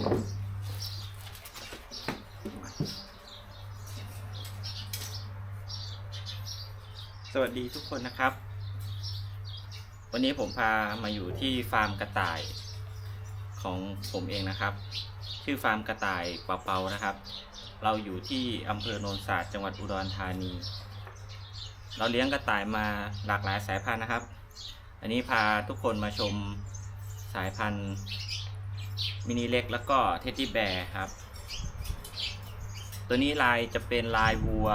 สวัสดีทุกคนนะครับ วันนี้ผมพามาอยู่ที่ฟาร์มกระต่ายของผมเองนะครับ ชื่อฟาร์มกระต่ายปะเปานะครับ เราอยู่ที่อำเภอโนนสาดจังหวัดอุดรธานี เราเลี้ยงกระต่ายมาหลากหลายสายพันธุ์นะครับ อันนี้พาทุกคนมาชมสายพันธุ์ มินิเล็กแล้วก็เท็ดดี้แบร์ครับ ตัวนี้ลายจะเป็นลายวัว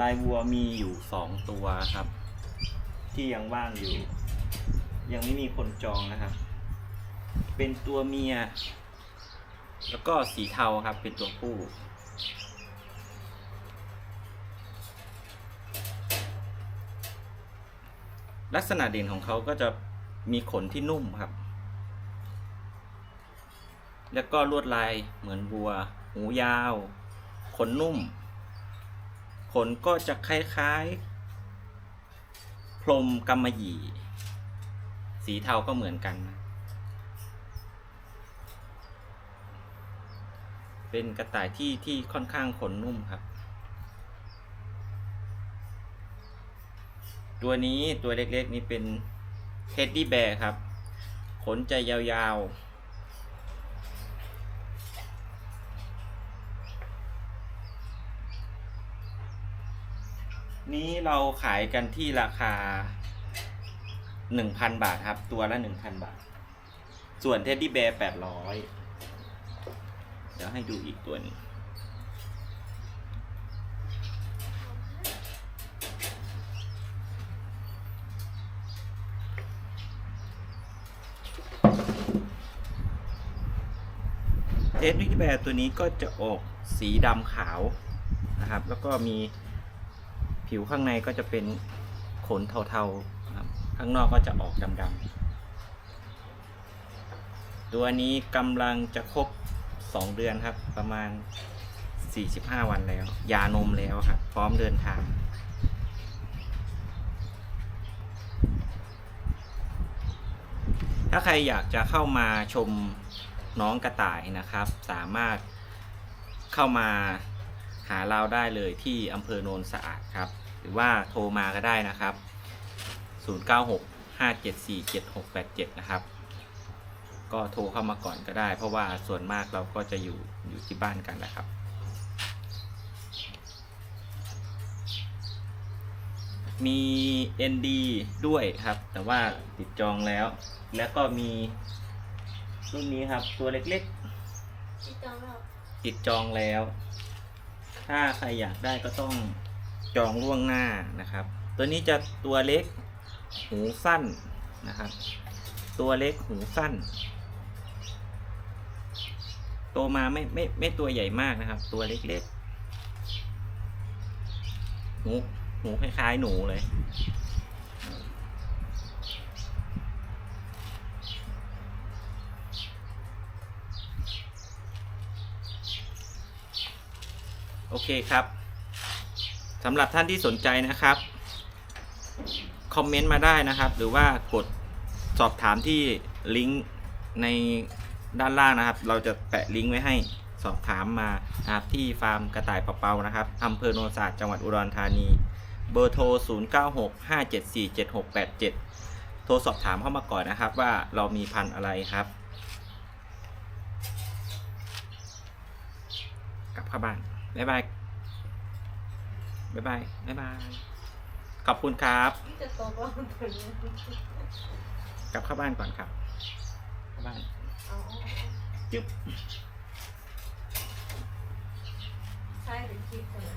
ลายวัวมีอยู่สองตัวครับ ที่ยังว่างอยู่ ยังไม่มีคนจองนะครับ เป็นตัวเมีย แล้วก็สีเทาครับเป็นตัวผู้ลักษณะเด่นของเขาก็จะมีขนที่นุ่มครับ แล้วก็ลวดลายเหมือนวัว หูยาว ขนนุ่ม ขนก็จะคล้ายๆ พรมกำมะหยี่ สีเทาก็เหมือนกัน เป็นกระต่ายที่ที่ค่อนข้างขนนุ่มครับ ตัวนี้ตัวเล็กๆ นี่เป็นเท็ดดี้แบร์ครับ ขนจะยาวๆ นี้เราขายกันที่ราคา 1,000 บาทครับ ตัวละ 1,000 บาท ส่วนเท็ดดี้แบร์800 เดี๋ยวให้ดูอีกตัวหนึงเท็ดดี้แบร์ตัวนี้ก็จะออกสีดำขาวนะครับ แล้วก็มี ผิวข้างในก็จะเป็นขนเทาๆครับข้างนอกก็จะออกดำๆตัวนี้กำลังจะครบ 2 เดือนครับ ประมาณ 45 วันแล้ว ยานมแล้วครับ พร้อมเดินทางถ้าใครอยากจะเข้ามาชมน้องกระต่ายนะครับ สามารถเข้ามา หาเราได้เลยที่อำเภอโนนสะอาดครับ หรือว่าโทรมาก็ได้นะครับ 096 574 7687 นะครับ ก็โทรเข้ามาก่อนก็ได้ เพราะว่าส่วนมากเราก็จะอยู่อยู่ที่บ้านกันนะครับ มี ND ด้วยครับ แต่ว่าติดจองแล้ว แล้วก็มีรุ่นนี้ครับตัวเล็กที่จองแล้วๆติดจองแล้ว ถ้าใครอยากได้ก็ต้องจองล่วงหน้านะครับ ตัวนี้จะตัวเล็กหูสั้นนะครับ ตัวเล็กหูสั้น โตมาไม่ไม่ไม่ตัวใหญ่มากนะครับ ตัวเล็กๆหูหูคล้ายๆหนูเลย โอเคครับสำหรับท่านที่สนใจนะครับ คอมเมนต์มาได้นะครับ หรือว่ากดสอบถามที่ลิงก์ในด้านล่างนะครับ เราจะแปะลิงก์ไว้ให้สอบถามมานะครับที่ฟาร์มกระต่ายปะเปานะครับอำเภอโนนสาดจังหวัดอุดรธานี เบอร์โทร 0965747687 โทรสอบถามเข้ามาก่อนนะครับว่าเรามีพันธุ์อะไรครับ กลับเข้าบ้าน บ๊ายบาย บ๊ายบาย บ๊ายบาย ขอบคุณครับที่จะโตกว่าตัวนี้กลับเข้าบ้านก่อนครับเข้าบ้าน เอาเอาเอาจึ๊บ ใช่หรือคิดกันนะ